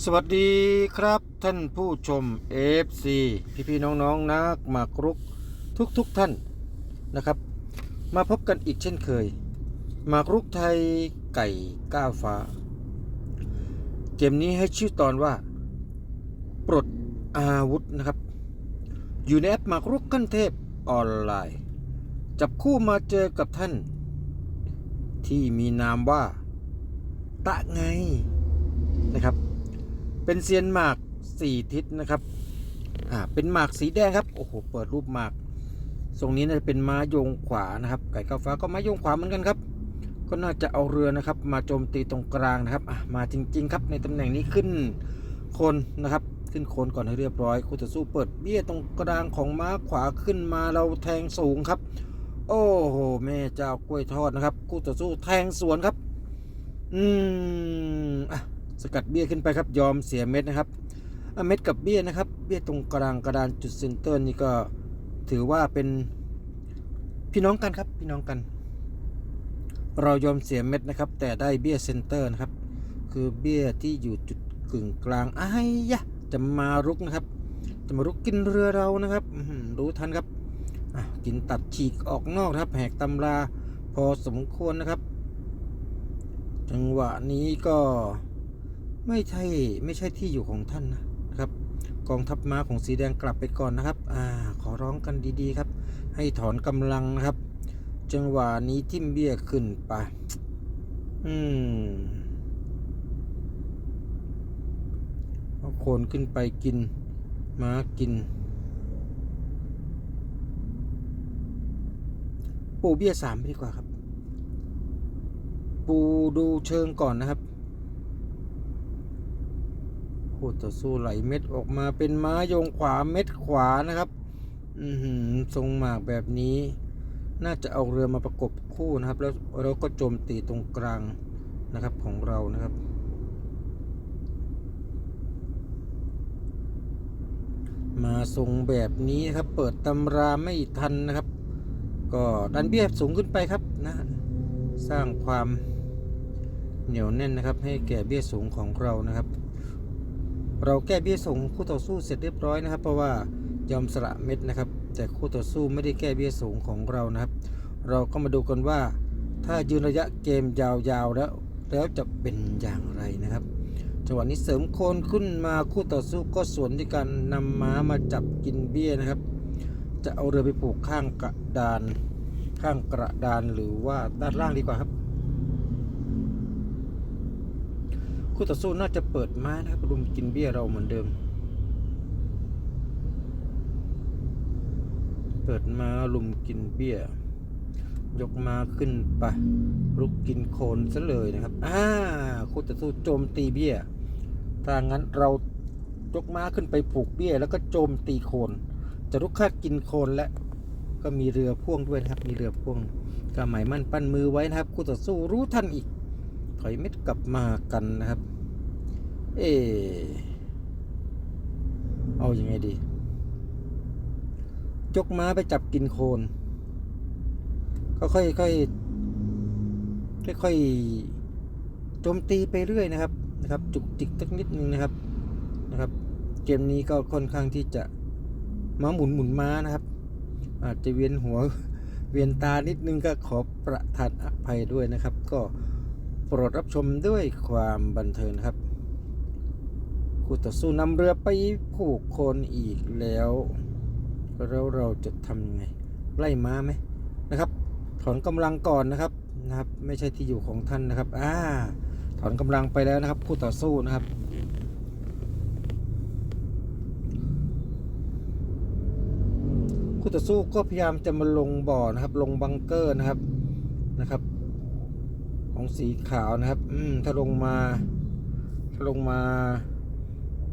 สวัสดีครับท่านผู้ชม FC พี่พี่น้องๆนักหมากรุกทุกๆทท่านนะครับ มาพบกันอีกเช่นเคยหมากรุกไทยไก่ก้าวฟ้า เกมนี้ให้ชื่อตอนว่า ปลดอาวุธนะครับ อยู่ในแอปหมากรุกขั้นเทพออนไลน์ จับคู่มาเจอกับท่าน ที่มีนามว่า ตะไงนะครับ เป็นเซียนหมากสี่ทิศนะครับ อ่า เป็นหมากสีแดงครับ โอ้โห เปิดรูปหมากทรงนี้น่าจะเป็นม้ายงขวานะครับ ไก่ก้าวฟ้าก็ม้ายงขวาเหมือนกันครับ ก็น่าจะเอาเรือนะครับ มาโจมตีตรงกลางนะครับอะมาจริง ๆ ครับ ในตำแหน่งนี้ขึ้นคนนะครับ ขึ้นโคนก่อนให้เรียบร้อยคู่ต่อสู้เปิดเบี้ยตรงกลางของม้าขวาขึ้นมาเราแทงสูงครับ โอ้โห แม่เจ้ากล้วยทอดนะครับ คู่ต่อสู้แทงสวนครับ อืม สกัดเบี้ยขึ้นไปครับยอมเสียเม็ดนะครับเม็ดกับเบี้ยนะครับ เบี้ยตรงกลางกระดานจุดเซนเตอร์นี่ก็ถือว่าเป็นพี่น้องกันครับพี่น้องกัน เรายอมเสียเม็ดนะครับ แต่ได้เบี้ยเซนเตอร์นะครับ คือเบี้ยที่อยู่จุดกึ่งกลางอ้ายะจะมารุกนะครับ จะมารุกกินเรือเรานะครับรู้ทันครับกินตัดฉีกออกนอกนะครับ แหกตำราพอสมควรนะครับ จังหวะนี้ก็ ไม่ใช่ไม่ใช่ที่อยู่ของท่านนะครับ กองทัพม้าของสีแดงกลับไปก่อนนะครับ อ่า ขอร้องกันดีๆครับ ให้ถอนกำลังนะครับ จังหวะนี้ทิมเบี้ยขึ้นไป อืมเอาโคนขึ้นไปกิน ม้ากิน ปูเบี้ยสามไปดีกว่าครับ ปูดูเชิงก่อนนะครับ คู่ต่อสู้ไหลเม็ดออกมาเป็นม้าโยงขวาเม็ดขวานะครับ อืทรงหมากแบบนี้ น่าจะเอาเรือมาประกบคู่นะครับ แล้วเราก็โจมตีตรงกลางนะครับของเรานะครับมาทรงแบบนี้นะครับ เปิดตำราไม่ทันนะครับ ก็ดันเบี้ยสูงขึ้นไปครับนะสร้างความเหนียวแน่นนะครับ ให้แก่เบี้ยสูงของเรานะครับ เราแก้เบี้ยสูงคู่ต่อสู้เสร็จเรียบร้อยนะครับ เพราะว่ายอมสละเม็ดนะครับ แต่คู่ต่อสู้ไม่ได้แก้เบี้ยสูงของเรานะครับ เราก็มาดูกันว่า ถ้ายืนระยะเกมยาวๆแล้ว แล้วจะเป็นอย่างไรนะครับจังหวะนี้เสริมโคนขึ้นมาคู่ต่อสู้ก็สวนด้วยการนำม้ามาจับกินเบี้ยนะครับ จะเอาเรือไปผูกข้างกระดาน ข้างกระดานหรือว่าด้านล่างดีกว่าครับ คู่ต่อสู้น่าจะเปิดม้านะครับรุมกินเบี้ยเราเหมือนเดิม เปิดม้าลุมกินเบี้ย ยกม้าขึ้นไปลุกกินโคนซะเลยนะครับอ่าคู่ต่อสู้โจมตีเบี้ย ถ้างั้นเรายกม้าขึ้นไปผูกเบี้ย แล้วก็โจมตีโคน จะลุกค่ากินโคนและก็มีเรือพ่วงด้วยนะครับ มีเรือพ่วงกระหมายมั่นปั้นมือไว้นะครับ คู่ต่อสู้รู้ทันอีก ถอยเม็ดกลับมากันนะครับ เออเอาอยัางไงดี ยกม้าไปจับกินโคนก็ค่อยค่อยค่อยๆโจมตีไปเรื่อยนะครับนะครับ จุกจิกสักนิดนึงนะครับนะครับ เกมนี้ก็ค่อนข้างที่จะม้าหมุนหมุนม้านะครับ อาจจะเวียนหัวเวียนตานิดนึงก็ขอประทานอภัยด้วยนะครับ ก็ ปรดรับชมด้วยความบันเทิงครับคู่ต่อสู้นำเรือไปผูกโคนอีกแล้ว แล้วเราจะทำยังไงไล่ม้าไหมนะครับ ถอนกำลังก่อนนะครับนะครับ ไม่ใช่ที่อยู่ของท่านนะครับอ่าถอนกำลังไปแล้วนะครับคู่ต่อสู้นะครับคู่ต่อสู้ก็พยายามจะมาลงบ่อนะครับ ลงบังเกอร์นะครับนะครับ ของสีขาวนะครับ อืมถ้าลงมา ถ้าลงมา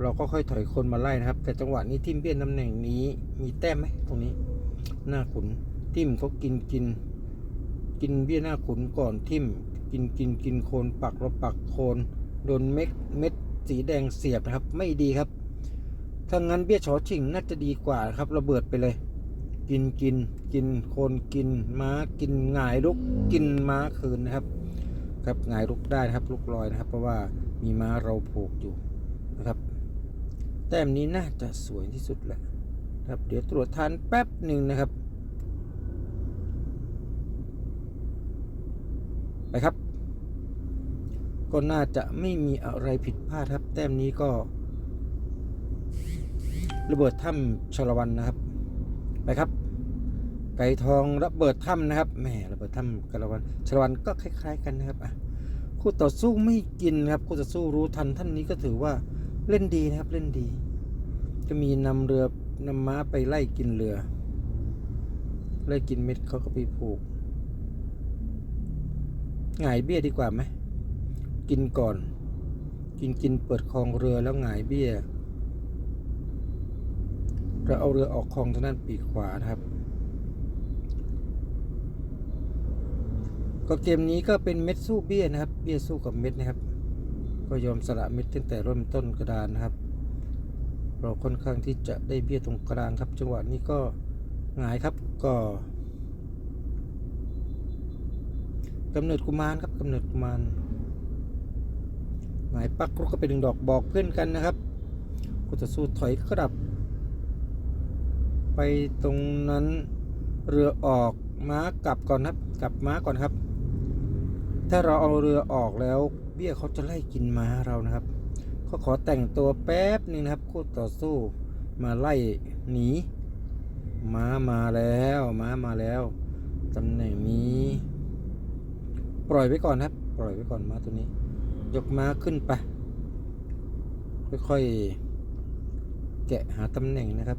เราก็ค่อยถอยคนมาไล่นะครับ แต่จังหวะนี้ทิมเบี้ยนตำแหน่งนี้ มีแต้มไหมตรงนี้ หน้าขุนทิมเขากินกิน กินเบี้ยหน้าขุนก่อนทิมกินกินกินโคนปักเราปักโคนโดนเม็ดเม็ดสีแดงเสียบนะครับ ไม่ดีครับถ้างั้นเบี้ยชอชิงน่าจะดีกว่าครับระเบิดไปเลย กินกินกินโคนกินม้ากินหงายลุกกินม้าคืนนะครับ ครับงายลุกได้นะครับลุกลอยนะครับ เพราะว่ามีม้าเราผูกอยู่นะครับแต้มนี้น่าจะสวยที่สุดแหละนะครับเดี๋ยวตรวจทานแป๊บหนึ่งนะครับ ไปครับ ก็น่าจะไม่มีอะไรผิดพลาดครับ แต้มนี้ก็ ระเบิดถ้ำชลวันนะครับ ไปครับ ไก่ทองระเบิดถ้ำนะครับแหมระเบิดถ้ำกระวันชลวันก็คล้าย ๆ กันนะครับอะคู่ต่อสู้ไม่กินครับคู่ต่อสู้รู้ทันท่านนี้ก็ถือว่าเล่นดีนะครับเล่นดี จะมีนำเรือนำม้าไปไล่กินเรือไล่กินเม็ดเขาก็ไปผูกหงายเบี้ยดีกว่าไหมกินก่อน กินกินเปิดคลองเรือแล้วหงายเบี้ยเราเอาเรือออกคลองทางด้านปีกขวานะครับ ก็เกมนี้ก็เป็นเม็ดสู้เบี้ยนะครับ เบี้ยสู้กับเม็ดนะครับ ก็ยอมสละเม็ดตั้งแต่เริ่มต้นกระดานนะครับ เราค่อนข้างที่จะได้เบี้ยตรงกลางครับ จังหวะนี้ก็หงายครับก็กำเนิดกุมารครับกำเนิดกุมารหงายปักรุกก็เป็นหนึ่งดอกบอกเพื่อนกันนะครับก็จะสู้ถอยกลับ ไปตรงนั้นเรือออกม้ากลับก่อนครับ กลับม้าก่อนครับ ถ้าเราเอาเรือออกแล้ว เบี้ยเขาจะไล่กินม้าเรานะครับเขาขอแต่งตัวแป๊บหนึงนะครับคู่ต่อสู้มาไล่หนีม้ามาแล้วม้ามาแล้วตำแหน่งนี้ ปล่อยไว้ก่อนครับ ปล่อยไว้ก่อนม้าตัวนี้ ยกม้าขึ้นไปค่อยๆแกะหาตำแหน่งนะครับ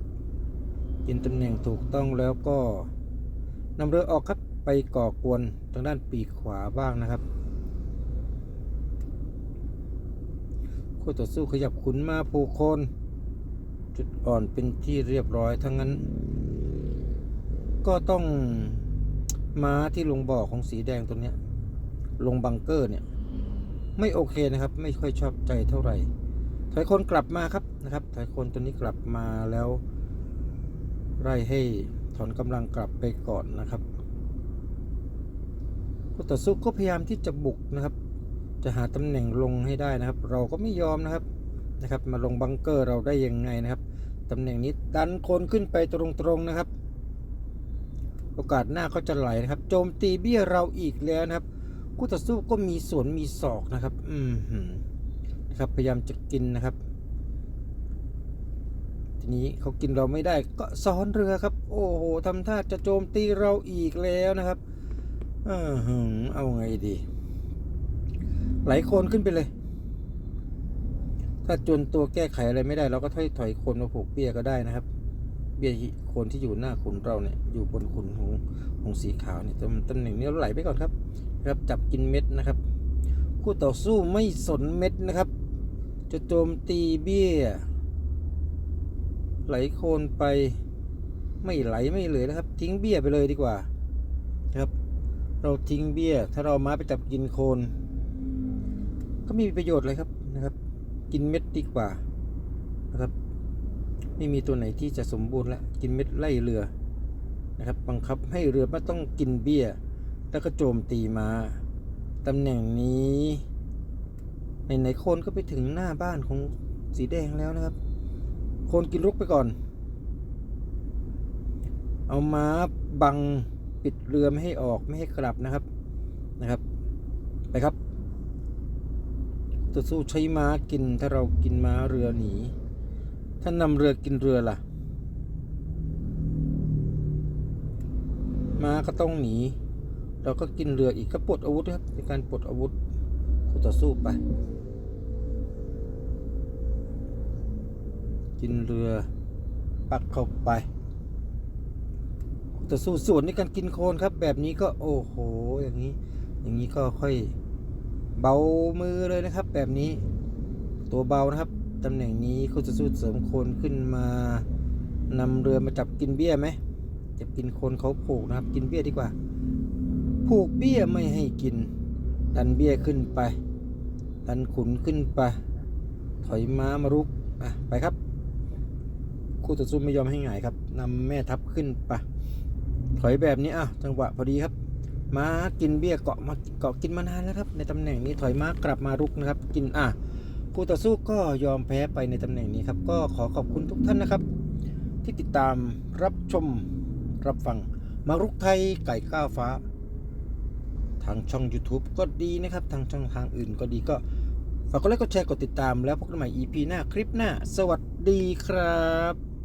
กินตำแหน่งถูกต้องแล้วก็นำเรือออกครับ ไปก่อกวนทางด้านปีกขวาบ้างนะครับคู่ต่อสู้ขยับขุนมาผูกโคนจุดอ่อนเป็นที่เรียบร้อยทั้งนั้น ก็ต้องม้าที่ลงบ่อของสีแดงตัวเนี้ยลงบังเกอร์เนี่ยไม่โอเคนะครับ ไม่ค่อยชอบใจเท่าไหร่ ถอยคนกลับมาครับนะครับ ถอยคนตัวนี้กลับมาแล้ว ไล่ให้ถอนกำลังกลับไปก่อนนะครับ คู่ต่อสู้ก็พยายามที่จะบุกนะครับ จะหาตำแหน่งลงให้ได้นะครับ เราก็ไม่ยอมนะครับนะครับ มาลงบังเกอร์เราได้ยังไงนะครับตำแหน่งนี้ดันคนขึ้นไปตรงๆนะครับ โอกาสหน้าเขาจะไหลนะครับ โจมตีเบี้ยเราอีกแล้วนะครับคู่ต่อสู้ก็มีสวนมีศอกนะครับ อืมหืมนะครับพยายามจะกินนะครับ ทีนี้เขากินเราไม่ได้ก็ซ้อนเรือครับ โอ้โหทำท่าจะโจมตีเราอีกแล้วนะครับ เออเอาไงดี ไหลโคนขึ้นไปเลย ถ้าจนตัวแก้ไขอะไรไม่ได้ เราก็ถอยถอยโคนมาผูกเบี้ยก็ได้นะครับ เบี้ยโคนที่อยู่หน้าขุนเราเนี่ย อยู่บนขุนของของสีขาวเนี่ยตำตำแหน่งนี้เราไหลไปก่อนครับ ครับจับกินเม็ดนะครับคู่ต่อสู้ไม่สนเม็ดนะครับ จะโจมตีเบี้ย ไหลโคนไป ไม่ไหลไม่เลือนะครับ ทิ้งเบี้ยไปเลยดีกว่า ครับ เราทิ้งเบี้ย ถ้าเรามาไปจับกินโคน ก็ไม่มีประโยชน์เลยครับนะครับ กินเม็ดดีกว่านะครับ ไม่มีตัวไหนที่จะสมบูรณ์ล้วกินเม็ดไล่เรือนะครับบังคับให้เรือไม่ต้องกินเบี้ย แล้วก็โจมตีมาตำแหน่งนี้ในไหนโคนก็ไปถึงหน้าบ้านของสีแดงแล้วนะครับ โคนกินรุกไปก่อน เอาม้าบัง ปิดเรือไม่ให้ออกไม่ให้กลับนะครับนะครับ ไปครับจะสู้ใช้ม้ากินถ้าเรากินม้าเรือหนี ถ้านำเรือกินเรือล่ะ ม้าก็ต้องหนี เราก็กินเรืออีกก็ปลดอาวุธครับในการปลดอาวุธคู่ต่อสู้ไปกินเรือปักเข้าไป ต่อสู้ส่วนในการกินโคลนครับ แบบนี้ก็โอ้โห อย่างนี้ อย่างนี้ก็ค่อยเบามือเลยนะครับ แบบนี้ตัวเบานะครับตำแหน่งนี้คู่ต่อสู้เสริมโคนขึ้นมานำเรือมาจับกินเบี้ยไหมจับกินโคนเขาผูกนะครับ กินเบี้ยดีกว่า ผูกเบี้ยไม่ให้กิน ดันเบี้ยขึ้นไป ดันขุนขึ้นไป ถอยม้ามารุกอะไปครับ คู่ต่อสู้ไม่ยอมให้หงายครับนำแม่ทัพขึ้นไป ถอยแบบนี้อะจังหวะพอดีครับ ม้ากินเบี้ยเกาะมาเกาะกินมานานแล้วครับในตำแหน่งนี้ถอยม้ากลับมารุกนะครับ กินอะคู่ต่อสู้ก็ยอมแพ้ไปในตำแหน่งนี้ครับก็ขอขอบคุณทุกท่านนะครับ ที่ติดตามรับชมรับฟังมารุกไทยไก่ก้าวฟ้า ทางช่อง YouTube ก็ดีนะครับ ทางช่องทางอื่นก็ดีก็ฝากกดไลค์กดแชร์กดติดตามแล้วพบกันใหม่ EP หน้าคลิปหน้า สวัสดีครับ